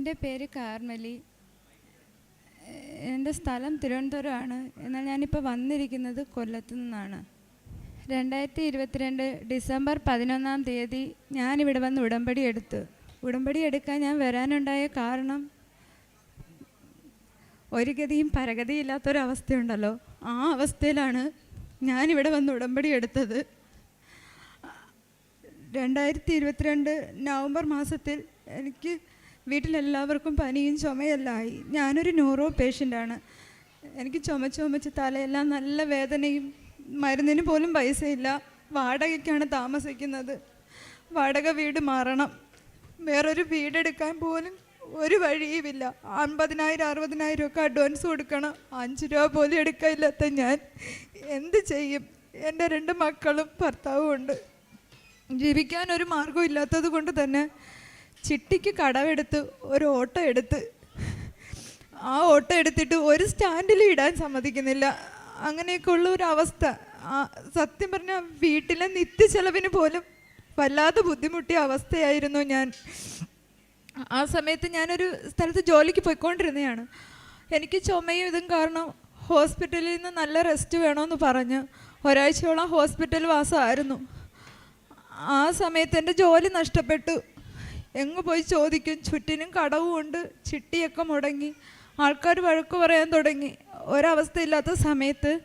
എന്റെ പേര് കാർമലി. എന്റെ സ്ഥലം തിരുവനന്തപുരമാണ്. എന്നാൽ ഞാനിപ്പോൾ വന്നിരിക്കുന്നത് കൊല്ലത്തു നിന്നാണ്. രണ്ടായിരത്തി ഇരുപത്തിരണ്ട് ഡിസംബർ പതിനൊന്നാം തീയതി ഞാനിവിടെ വന്ന് ഉടമ്പടി എടുത്തു. ഉടമ്പടി എടുക്കാൻ ഞാൻ വരാനുണ്ടായ കാരണം ഒരു ഗതിയും പരഗതിയില്ലാത്തൊരവസ്ഥയുണ്ടല്ലോ. ആ അവസ്ഥയിലാണ് ഞാനിവിടെ വന്ന് ഉടമ്പടി എടുത്തത്. രണ്ടായിരത്തി ഇരുപത്തിരണ്ട് നവംബർ മാസത്തിൽ എനിക്ക് വീട്ടിലെല്ലാവർക്കും പനിയും ചുമയെല്ലാമായി ഞാനൊരു ന്യൂറോ പേഷ്യന്റാണ് എനിക്ക് ചുമച്ച് ചുമച്ച് തലയെല്ലാം നല്ല വേദനയും മരുന്നിന് പോലും പൈസയില്ല. വാടകയ്ക്കാണ് താമസിക്കുന്നത്. വാടക വീട് മാറണം. വേറൊരു വീടെടുക്കാൻ പോലും ഒരു വഴിയുമില്ല. അൻപതിനായിരം അറുപതിനായിരം ഒക്കെ അഡ്വാൻസ് കൊടുക്കണം. അഞ്ച് രൂപ പോലും എടുക്കാനില്ലാത്ത ഞാൻ എന്ത് ചെയ്യും? എന്റെ രണ്ട് മക്കളും ഭർത്താവും ഉണ്ട്. ജീവിക്കാൻ ഒരു മാർഗവും ഇല്ലാത്തത് കൊണ്ട് തന്നെ ചിട്ടിക്ക് കടമെടുത്ത് ഒരു ഓട്ടോ എടുത്ത് ആ ഓട്ടോ എടുത്തിട്ട് ഒരു സ്റ്റാൻഡിൽ ഇടാൻ സമ്മതിക്കുന്നില്ല. അങ്ങനെയൊക്കെ ഉള്ള ഒരു അവസ്ഥ. സത്യം പറഞ്ഞാൽ വീട്ടിലെ നിത്യ ചെലവിന് പോലും വല്ലാതെ ബുദ്ധിമുട്ടിയ അവസ്ഥയായിരുന്നു ഞാൻ. ആ സമയത്ത് ഞാനൊരു സ്ഥലത്ത് ജോലിക്ക് പോയിക്കൊണ്ടിരുന്നതാണ് എനിക്ക് ചുമയും ഇതും കാരണം ഹോസ്പിറ്റലിൽ നിന്ന് നല്ല റെസ്റ്റ് വേണമെന്ന് പറഞ്ഞ് ഒരാഴ്ചയോളം ഹോസ്പിറ്റൽ വാസമായിരുന്നു. ആ സമയത്ത് എന്റെ ജോലി നഷ്ടപ്പെട്ടു. എങ്ങ് പോയി ചോദിക്കും. ചുറ്റിനും കടവും ഉണ്ട്. ചിട്ടിയൊക്കെ മുടങ്ങി. ആൾക്കാർ വഴക്ക് പറയാൻ തുടങ്ങി. ഒരവസ്ഥയില്ലാത്ത സമയത്ത്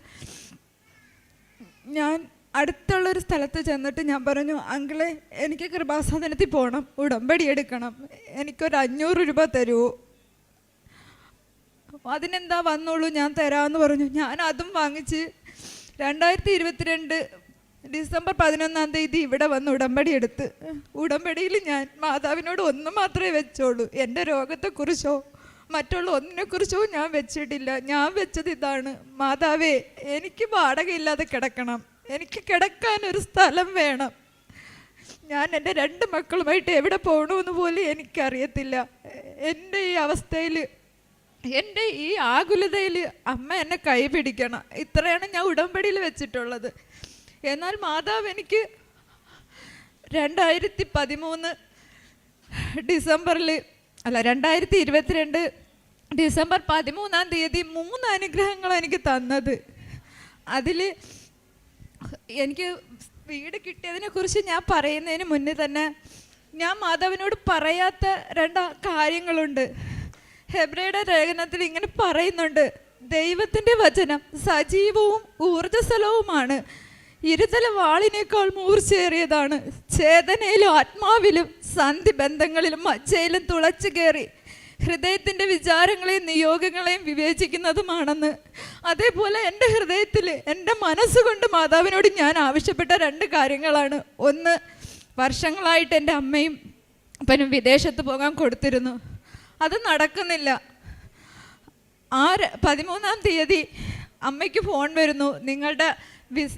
ഞാൻ അടുത്തുള്ളൊരു സ്ഥലത്ത് ചെന്നിട്ട് ഞാൻ പറഞ്ഞു അങ്കിളെ എനിക്ക് കൃപാസാധനത്തിൽ പോകണം ഉടമ്പടി എടുക്കണം. എനിക്കൊരു അഞ്ഞൂറ് രൂപ തരുമോ അതിനെന്താ വന്നോളൂ ഞാൻ തരാമെന്ന് പറഞ്ഞു. ഞാൻ അതും വാങ്ങിച്ച് രണ്ടായിരത്തി ഇരുപത്തിരണ്ട് ഡിസംബർ പതിനൊന്നാം തീയതി ഇവിടെ വന്ന് ഉടമ്പടി എടുത്ത്. ഉടമ്പടിയിൽ ഞാൻ മാതാവിനോട് ഒന്നും മാത്രമേ വെച്ചോളൂ. എന്റെ രോഗത്തെക്കുറിച്ചോ മറ്റുള്ള ഒന്നിനെക്കുറിച്ചോ ഞാൻ വെച്ചിട്ടില്ല. ഞാൻ വെച്ചത് ഇതാണ്. മാതാവേ എനിക്ക് വാടകയില്ലാതെ കിടക്കണം. എനിക്ക് കിടക്കാൻ ഒരു സ്ഥലം വേണം. ഞാൻ എന്റെ രണ്ട് മക്കളുമായിട്ട് എവിടെ പോകണമെന്ന് പോലും എനിക്കറിയത്തില്ല. എന്റെ ഈ അവസ്ഥയിൽ എന്റെ ഈ ആകുലതയിൽ അമ്മ എന്നെ കൈപിടിക്കണം. ഇത്രയാണ് ഞാൻ ഉടമ്പടിയിൽ വെച്ചിട്ടുള്ളത്. എന്നാൽ മാതാവ് എനിക്ക് രണ്ടായിരത്തി പതിമൂന്ന് ഡിസംബറിൽ അല്ല രണ്ടായിരത്തി ഇരുപത്തിരണ്ട് ഡിസംബർ പതിമൂന്നാം തീയതി മൂന്ന് അനുഗ്രഹങ്ങൾ എനിക്ക് തന്നത്. അതിൽ എനിക്ക് വീട് കിട്ടിയതിനെക്കുറിച്ച് ഞാൻ പറയുന്നതിന് മുന്നേ തന്നെ ഞാൻ മാധവനോട് പറയാത്ത രണ്ട് കാര്യങ്ങളുണ്ട്. ഹെബ്രയുടെ ലേഖനത്തിൽ ഇങ്ങനെ പറയുന്നുണ്ട്. ദൈവത്തിന്റെ വചനം സജീവവും ഊർജസ്വലവുമാണ്. ഇരുതല വാളിനേക്കാൾ മൂർച്ചയേറിയതാണ്. ചേതനയിലും ആത്മാവിലും സന്ധി ബന്ധങ്ങളിലും മജ്ജയിലും തുളച്ചു കയറി ഹൃദയത്തിന്റെ വിചാരങ്ങളെയും നിയോഗങ്ങളെയും വിവേചിക്കുന്നതുമാണെന്ന്. അതേപോലെ എന്റെ ഹൃദയത്തിൽ എന്റെ മനസ്സുകൊണ്ട് മാതാവിനോട് ഞാൻ ആവശ്യപ്പെട്ട രണ്ട് കാര്യങ്ങളാണ്. ഒന്ന് വർഷങ്ങളായിട്ട് എന്റെ അമ്മയും അപ്പനും വിദേശത്ത് പോകാൻ കൊടുത്തിരുന്നു. അത് നടക്കുന്നില്ല. ആ പതിമൂന്നാം തീയതി അമ്മയ്ക്ക് ഫോൺ വരുന്നു. നിങ്ങളുടെ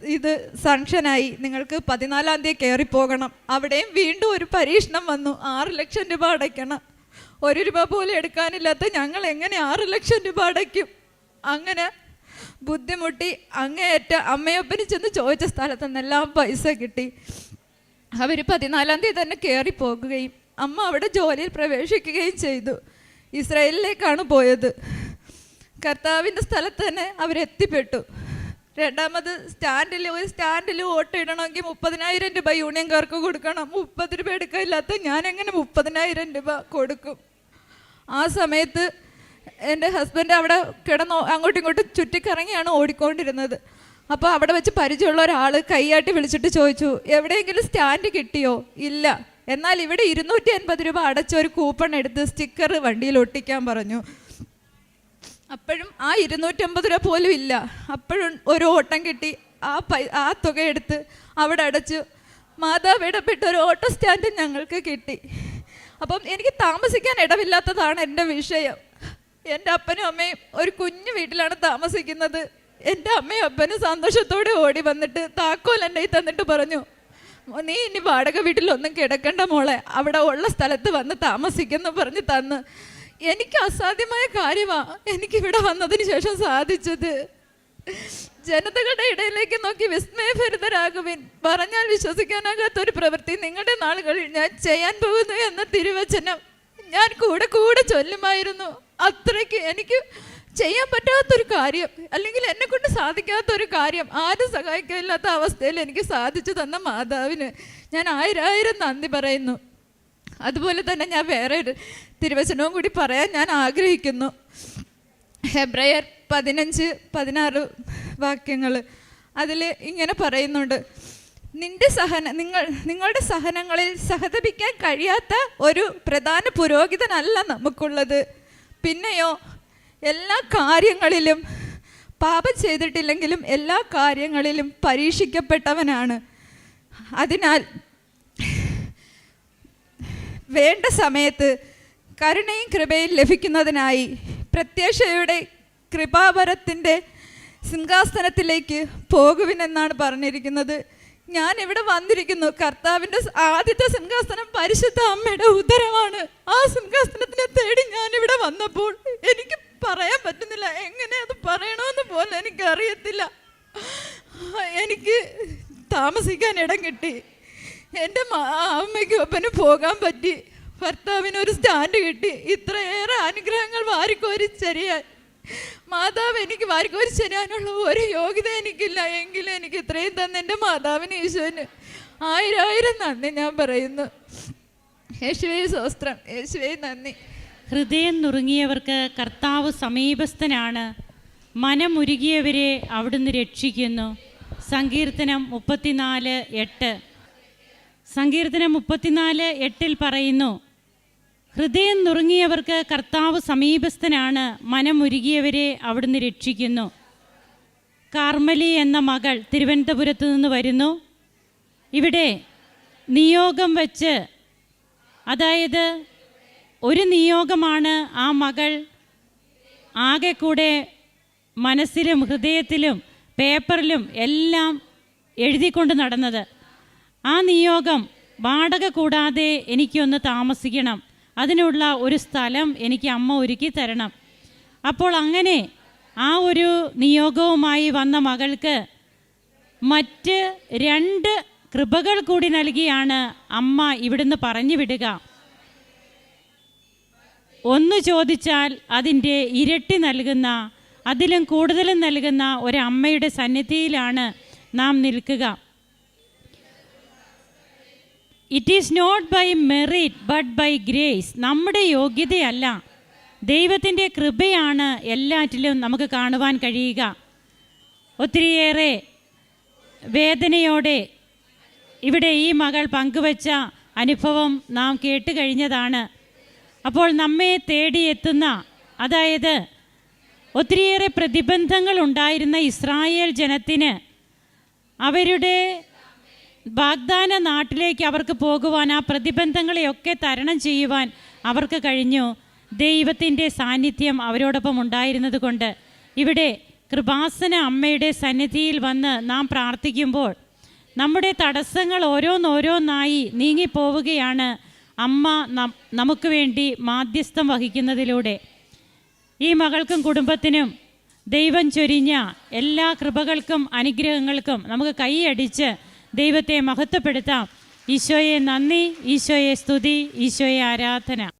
ഇത് സാങ്ഷനായി നിങ്ങൾക്ക് പതിനാലാം തീയതി കയറി പോകണം അവിടെയും വീണ്ടും ഒരു പരീക്ഷണം വന്നു. ആറ് ലക്ഷം രൂപ അടയ്ക്കണം. ഒരു രൂപ പോലും എടുക്കാനില്ലാത്ത ഞങ്ങൾ എങ്ങനെ ആറ് ലക്ഷം രൂപ അടയ്ക്കും? അങ്ങനെ ബുദ്ധിമുട്ടി അങ്ങേയറ്റ അമ്മയപ്പന് ചെന്ന് ചോദിച്ച സ്ഥലത്ത് നിന്നെല്ലാം പൈസ കിട്ടി. അവർ പതിനാലാം തീയതി തന്നെ കയറി പോകുകയും അമ്മ അവിടെ ജോലിയിൽ പ്രവേശിക്കുകയും ചെയ്തു. ഇസ്രായേലിലേക്കാണ് പോയത്. കർത്താവിന്റെ സ്ഥലത്ത് തന്നെ അവരെത്തിപ്പെട്ടു. രണ്ടാമത് സ്റ്റാൻഡിൽ ഒരു സ്റ്റാൻഡിൽ ഓട്ടോ ഇടണമെങ്കിൽ മുപ്പതിനായിരം രൂപ യൂണിയൻകാർക്ക് കൊടുക്കണം. മുപ്പത് രൂപ എടുക്കാനില്ലാത്ത ഞാൻ എങ്ങനെ മുപ്പതിനായിരം രൂപ കൊടുക്കും? ആ സമയത്ത് എന്റെ ഹസ്ബൻഡ് അവിടെ കിടന്ന് അങ്ങോട്ടും ഇങ്ങോട്ടും ചുറ്റിക്കറങ്ങിയാണ് ഓടിക്കൊണ്ടിരുന്നത്. അപ്പോൾ അവിടെ വെച്ച് പരിചയമുള്ള ഒരാൾ കൈയാട്ടി വിളിച്ചിട്ട് ചോദിച്ചു എവിടെയെങ്കിലും സ്റ്റാൻഡ് കിട്ടിയോ? ഇല്ല. എന്നാൽ ഇവിടെ ഇരുന്നൂറ്റി അൻപത് രൂപ അടച്ച ഒരു കൂപ്പൺ എടുത്ത് സ്റ്റിക്കർ വണ്ടിയിൽ ഒട്ടിക്കാൻ പറഞ്ഞു. അപ്പോഴും ആ ഇരുന്നൂറ്റമ്പത് രൂപ പോലും ഇല്ല. അപ്പോഴും ഒരു ഓട്ടം കിട്ടി. ആ പൈ ആ തുക എടുത്ത് അവിടെ അടച്ചു. മാതാവ് ഇടപെട്ട ഒരു ഓട്ടോ സ്റ്റാൻഡ് ഞങ്ങൾക്ക് കിട്ടി. അപ്പം എനിക്ക് താമസിക്കാൻ ഇടമില്ലാത്തതാണ് എന്റെ വിഷയം. എന്റെ അപ്പനും അമ്മയും ഒരു കുഞ്ഞു വീട്ടിലാണ് താമസിക്കുന്നത്. എന്റെ അമ്മയും അപ്പനും സന്തോഷത്തോടെ ഓടി വന്നിട്ട് താക്കോൽ എന്റെ ഈ തന്നിട്ട് പറഞ്ഞു നീ ഇനി വാടക വീട്ടിലൊന്നും കിടക്കണ്ട മോളെ. അവിടെ ഉള്ള സ്ഥലത്ത് വന്ന് താമസിക്കുന്നു പറഞ്ഞ് തന്ന്. എനിക്ക് അസാധ്യമായ കാര്യമാണ് എനിക്കിവിടെ വന്നതിന് ശേഷം സാധിച്ചത്. ജനതകളുടെ ഇടയിലേക്ക് നോക്കി വിസ്മയഭരിതരാകുവിൻ. പറഞ്ഞാൽ വിശ്വസിക്കാനാകാത്ത ഒരു പ്രവൃത്തി നിങ്ങളുടെ നാളുകളിൽ ഞാൻ ചെയ്യാൻ പോകുന്നു എന്ന തിരുവചനം ഞാൻ കൂടെ കൂടെ ചൊല്ലുമായിരുന്നു. അത്രയ്ക്ക് എനിക്ക് ചെയ്യാൻ പറ്റാത്തൊരു കാര്യം അല്ലെങ്കിൽ എന്നെ കൊണ്ട് സാധിക്കാത്തൊരു കാര്യം ആരും സഹായിക്കാനില്ലാത്ത അവസ്ഥയിൽ എനിക്ക് സാധിച്ചു തന്ന മാതാവിന് ഞാൻ ആയിരായിരം നന്ദി പറയുന്നു. അതുപോലെ തന്നെ ഞാൻ വേറെ ഒരു തിരുവചനവും കൂടി പറയാൻ ഞാൻ ആഗ്രഹിക്കുന്നു. ഹെബ്രയർ പതിനഞ്ച് പതിനാറ് വാക്യങ്ങൾ അതിൽ ഇങ്ങനെ പറയുന്നുണ്ട്. നിന്റെ സഹന നിങ്ങൾ നിങ്ങളുടെ സഹനങ്ങളിൽ സഹതപിക്കാൻ കഴിയാത്ത ഒരു പ്രധാന പുരോഹിതനല്ല നമുക്കുള്ളത്. പിന്നെയോ എല്ലാ കാര്യങ്ങളിലും പാപം ചെയ്തിട്ടില്ലെങ്കിലും എല്ലാ കാര്യങ്ങളിലും പരീക്ഷിക്കപ്പെട്ടവനാണ്. അതിനാൽ വേണ്ട സമയത്ത് കരുണയും കൃപയും ലഭിക്കുന്നതിനായി പ്രത്യക്ഷയുടെ കൃപാവരത്തിന്റെ സിംഹാസനത്തിലേക്ക് പോകുവിനെന്നാണ് പറഞ്ഞിരിക്കുന്നത്. ഞാൻ ഇവിടെ വന്നിരിക്കുന്നു. കർത്താവിന്റെ ആദ്യത്തെ സിംഹാസനം പരിശുദ്ധ അമ്മയുടെ ഉദരമാണ്. ആ സിംഹാസനത്തിനെ തേടി ഞാൻ ഇവിടെ വന്നപ്പോൾ എനിക്ക് പറയാൻ പറ്റുന്നില്ല. എങ്ങനെ അത് പറയണമെന്ന് പോലും എനിക്കറിയത്തില്ല. എനിക്ക് താമസിക്കാൻ ഇടം കിട്ടി. എന്റെ അമ്മയ്ക്കും ഒപ്പന് പോകാൻ പറ്റി. ഭർത്താവിന് ഒരു സ്റ്റാൻഡ് കിട്ടി. ഇത്രയേറെ അനുഗ്രഹങ്ങൾ വാരിക്കോരി ചെറിയാൻ മാതാവ് എനിക്ക് വാരിക്കോരി ശരിയാനുള്ള ഒരു യോഗ്യത എനിക്കില്ല. എങ്കിലും എനിക്ക് ഇത്രയും തന്നെ എന്റെ മാതാവിന് ആയിരം ആയിരം നന്ദി ഞാൻ പറയുന്നു. യേശുവേ സ്വസ്ത്രം. യേശുവേ നന്ദി. ഹൃദയം നുറുങ്ങിയവർക്ക് കർത്താവ് സമീപസ്ഥനാണ്. മനമുരുകിയവരെ അവിടുന്ന് രക്ഷിക്കുന്നു. സങ്കീർത്തനം മുപ്പത്തിനാല് എട്ട്. സങ്കീർത്തനം മുപ്പത്തിനാല് എട്ടിൽ പറയുന്നു ഹൃദയം നുറുങ്ങിയവർക്ക് കർത്താവ് സമീപസ്ഥനാണ് മനമുരുകിയവരെ അവിടുന്ന് രക്ഷിക്കുന്നു. കാർമലി എന്ന മകൾ തിരുവനന്തപുരത്ത് നിന്ന് വരുന്നു. ഇവിടെ നിയോഗം വച്ച് അതായത് ഒരു നിയോഗമാണ് ആ മകൾ ആകെ കൂടെ മനസ്സിലും ഹൃദയത്തിലും പേപ്പറിലും എല്ലാം എഴുതിക്കൊണ്ട് നടന്നത്. ആ നിയോഗം വാടക കൂടാതെ എനിക്കൊന്ന് താമസിക്കണം. അതിനുള്ള ഒരു സ്ഥലം എനിക്ക് അമ്മ ഒരുക്കി തരണം. അപ്പോൾ അങ്ങനെ ആ ഒരു നിയോഗവുമായി വന്ന മകൾക്ക് മറ്റ് രണ്ട് കൃപകൾ കൂടി നൽകിയാണ് അമ്മ ഇവിടുന്ന് പറഞ്ഞു വിടുക. ഒന്ന് ചോദിച്ചാൽ അതിന്റെ ഇരട്ടി നൽകുന്ന അതിലും കൂടുതലും നൽകുന്ന ഒരമ്മയുടെ സന്നിധിയിലാണ് നാം നിൽക്കുക. It is not by merit but by grace നമ്മുടെ യോഗ്യതയല്ല. ദൈവത്തിന്റെ കൃപയാണ് എല്ലാറ്റിലും നമുക്ക് കാണുവാൻ കഴിയുക. ഒത്തിരിയേറെ വേദനയോടെ ഇവിടെ ഈ മകൾ പങ്കുവച്ച അനുഭവം നാം കേട്ട് കഴിഞ്ഞതാണ്. അപ്പോൾ നമ്മെ തേടിയെത്തുന്ന അതായത് ഒത്തിരിയേറെ പ്രതിബന്ധങ്ങൾ ഉണ്ടായിരുന്ന ഇസ്രായേൽ ജനത്തിന് അവരുടെ വാഗ്ദാന നാട്ടിലേക്ക് അവർക്ക് പോകുവാൻ ആ പ്രതിബന്ധങ്ങളെയൊക്കെ തരണം ചെയ്യുവാൻ അവർക്ക് കഴിഞ്ഞു. ദൈവത്തിന്റെ സാന്നിധ്യം അവരോടൊപ്പം ഉണ്ടായിരുന്നത് കൊണ്ട് ഇവിടെ കൃപാസന അമ്മയുടെ സന്നിധിയിൽ വന്ന് നാം പ്രാർത്ഥിക്കുമ്പോൾ നമ്മുടെ തടസ്സങ്ങൾ ഓരോന്നോരോന്നായി നീങ്ങിപ്പോവുകയാണ് അമ്മ നമുക്ക് വേണ്ടി മാധ്യസ്ഥം വഹിക്കുന്നതിലൂടെ. ഈ മകൾക്കും കുടുംബത്തിനും ദൈവം ചൊരിഞ്ഞ എല്ലാ കൃപകൾക്കും അനുഗ്രഹങ്ങൾക്കും നമുക്ക് കൈയടിച്ച് ദൈവത്തെ മഹത്വപ്പെടുത്താം. ഈശോയെ നന്ദി ഈശോയെ സ്തുതി ഈശോയെ ആരാധന.